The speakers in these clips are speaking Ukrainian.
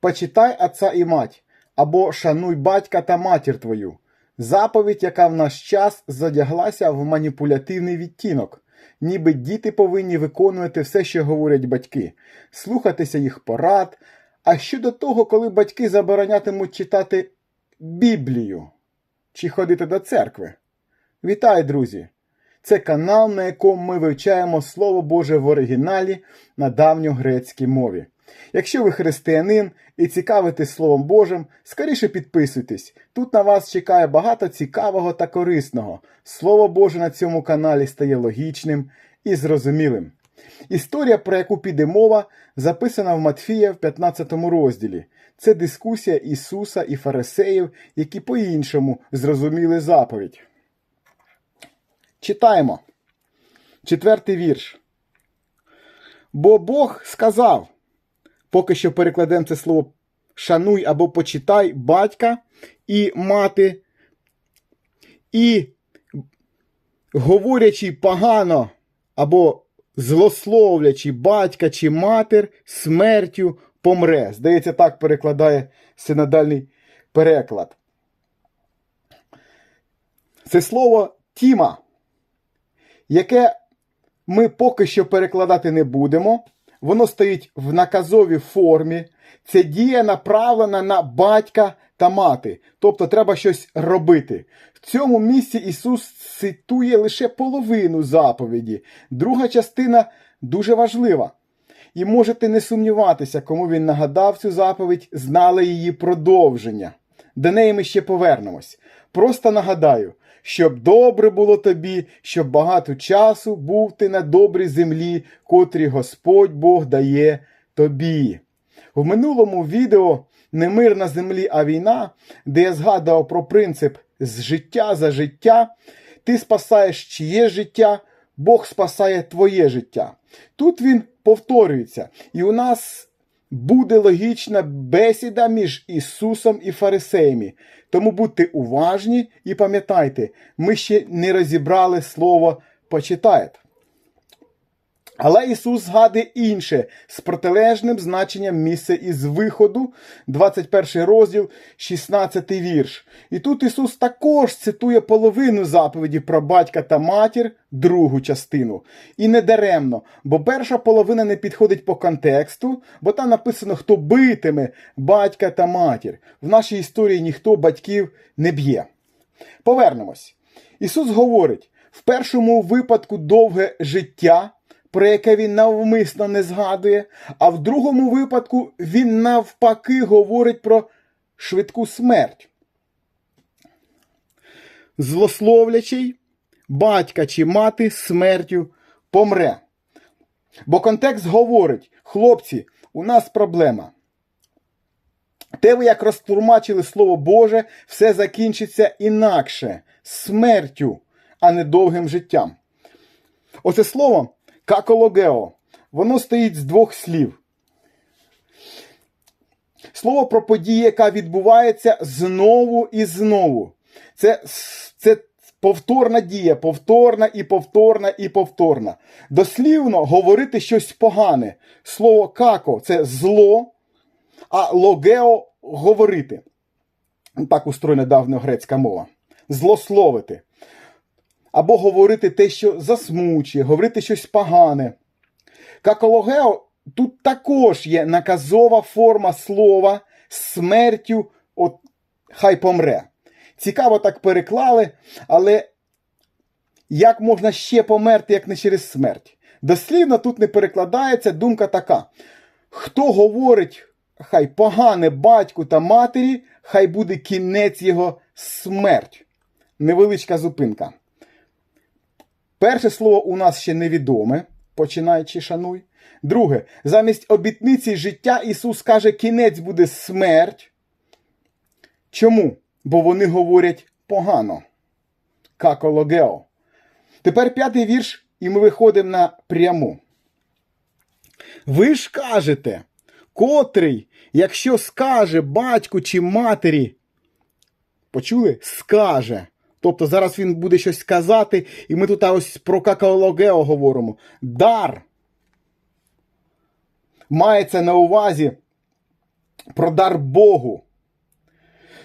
почитай отця і мать, або шануй батька та матір твою. Заповідь, яка в наш час задяглася в маніпулятивний відтінок. Ніби діти повинні виконувати все, що говорять батьки, слухатися їх порад. А щодо того, коли батьки заборонятимуть читати Біблію чи ходити до церкви. Вітаю, друзі! Це канал, на якому ми вивчаємо Слово Боже в оригіналі на давньогрецькій мові. Якщо ви християнин і цікавитесь Словом Божим, скоріше підписуйтесь. Тут на вас чекає багато цікавого та корисного. Слово Боже на цьому каналі стає логічним і зрозумілим. Історія, про яку піде мова, записана в Матфія в 15 розділі. Це дискусія Ісуса і Фарисеїв, які по-іншому зрозуміли заповідь. Читаємо. Четвертий вірш. Бо Бог сказав, поки що перекладемо це слово шануй або почитай батька і мати, і говорячи погано або злословлячи батька чи матір, смертю помре. Здається, так перекладає синодальний переклад. Це слово тіма, яке ми поки що перекладати не будемо. Воно стоїть в наказовій формі. Це дія направлена на батька та мати. Тобто треба щось робити. В цьому місці Ісус цитує лише половину заповіді. Друга частина дуже важлива. І можете не сумніватися, кому він нагадав цю заповідь, знали її продовження. До неї ми ще повернемось. Просто нагадаю, щоб добре було тобі, щоб багато часу був ти на добрій землі, котрі Господь Бог дає тобі. В минулому відео не мир на землі, а війна, де я згадував про принцип з життя за життя, ти спасаєш чиє життя, Бог спасає твоє життя. Тут він повторюється, і у нас буде логічна бесіда між Ісусом і Фарисеями. Тому будьте уважні і пам'ятайте, ми ще не розібрали слово почитаєте. Але Ісус згадує інше з протилежним значенням місце із виходу, 21 розділ, 16 вірш. І тут Ісус також цитує половину заповіді про батька та матір, другу частину. І не даремно, бо перша половина не підходить по контексту, бо там написано, хто битиме батька та матір. В нашій історії ніхто батьків не б'є. Повернемось. Ісус говорить: в першому випадку довге життя про яке він навмисно не згадує, а в другому випадку він навпаки говорить про швидку смерть. Злословлячий батька чи мати смертю помре. Бо контекст говорить: хлопці, у нас проблема. Те ви як розтлумачили Слово Боже, все закінчиться інакше смертю, а не довгим життям. Оце слово какологео. Воно стоїть з двох слів. Слово про подію, яка відбувається знову і знову. Це, це повторна дія, повторна і повторна і повторна. Дослівно говорити щось погане. Слово како це зло, а логео говорити. Так устроєна давньогрецька мова. Злословити або говорити те, що засмучує, говорити щось погане. Какологео тут також є наказова форма слова смертю, от хай помре. Цікаво так переклали, але як можна ще померти, як не через смерть? Дослівно тут не перекладається думка така: хто говорить хай погане батьку та матері, хай буде кінець його смерть. Невеличка зупинка. Перше слово у нас ще невідоме, починаючи шануй. Друге, замість обітниці життя Ісус каже, кінець буде смерть. Чому? Бо вони говорять погано. Какологео. Тепер п'ятий вірш, і ми виходимо на пряму. Ви ж кажете, котрий, якщо скаже батьку чи матері, почули? Скаже. Тобто зараз він буде щось сказати, і ми тут ось про какаологео говоримо. Дар мається на увазі про дар Богу.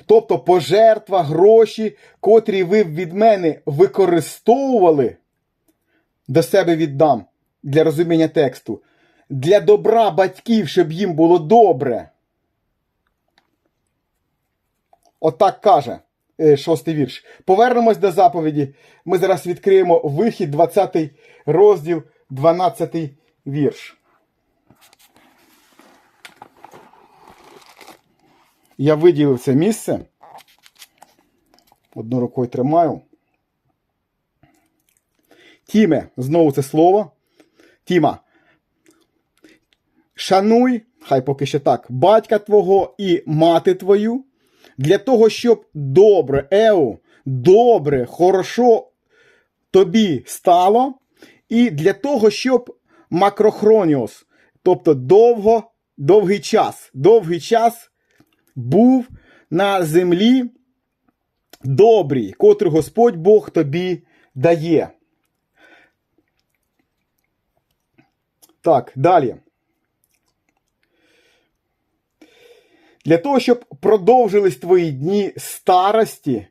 Тобто пожертва, гроші, котрі ви від мене використовували, до себе віддам для розуміння тексту, для добра батьків, щоб їм було добре. Отак каже е, шостий вірш. Повернемось до заповіді. Ми зараз відкриємо вихід, 20 розділ, 12 вірш. Я виділив це місце. Одну рукою тримаю. Тіме, знову це слово. Тіма. Шануй, хай поки що так, батька твого і мати твою, для того, щоб добре, Еу, добре, хорошо тобі стало, і для того, щоб макрохроніос, тобто довго, довгий час, довгий час був на землі добрий, котрий Господь Бог тобі дає. Так, далі. Для того, щоб продовжились твої дні старості,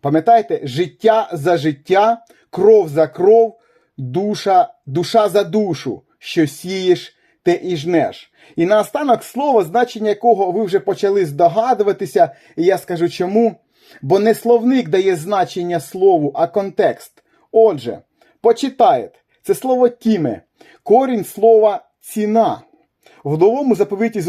пам'ятайте, життя за життя, кров за кров, душа, душа за душу, що сієш, те і жнеш. І наостанок слово, значення якого ви вже почали здогадуватися, і я скажу чому. Бо не словник дає значення слову, а контекст. Отже, почитаєте, це слово тіме, корінь слова ціна. В новому заповіті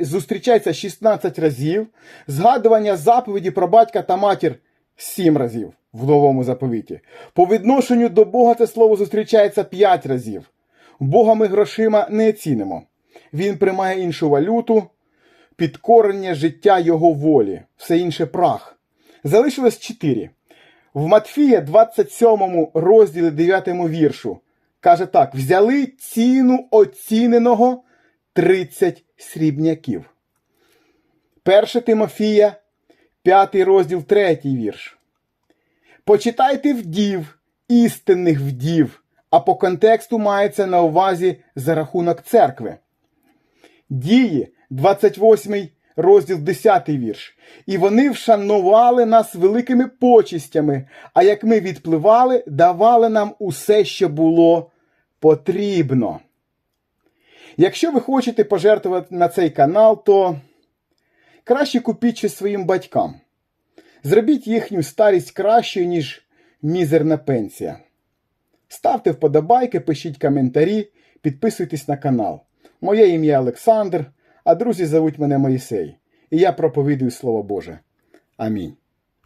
зустрічається 16 разів, згадування заповіді про батька та матір 7 разів в новому заповіті. По відношенню до Бога це слово зустрічається 5 разів. Бога ми грошима не цінимо. Він приймає іншу валюту, підкорення життя його волі, все інше прах. Залишилось 4. В Матфія 27 розділі 9 віршу каже так: взяли ціну оціненого 30 срібняків. 1 Тимофія, 5 розділ, 3 вірш. Почитайте вдів, істинних вдів, а по контексту мається на увазі за рахунок церкви. Дії, 28 розділ 10 вірш. І вони вшанували нас великими почистями, а як ми відпливали, давали нам усе, що було потрібно. Якщо ви хочете пожертвувати на цей канал, то краще купіть щось своїм батькам. Зробіть їхню старість кращою, ніж мізерна пенсія. Ставте вподобайки, пишіть коментарі, підписуйтесь на канал. Моє ім'я Олександр, а друзі зовуть мене Моїсей, і я проповідую Слово Боже. Амінь.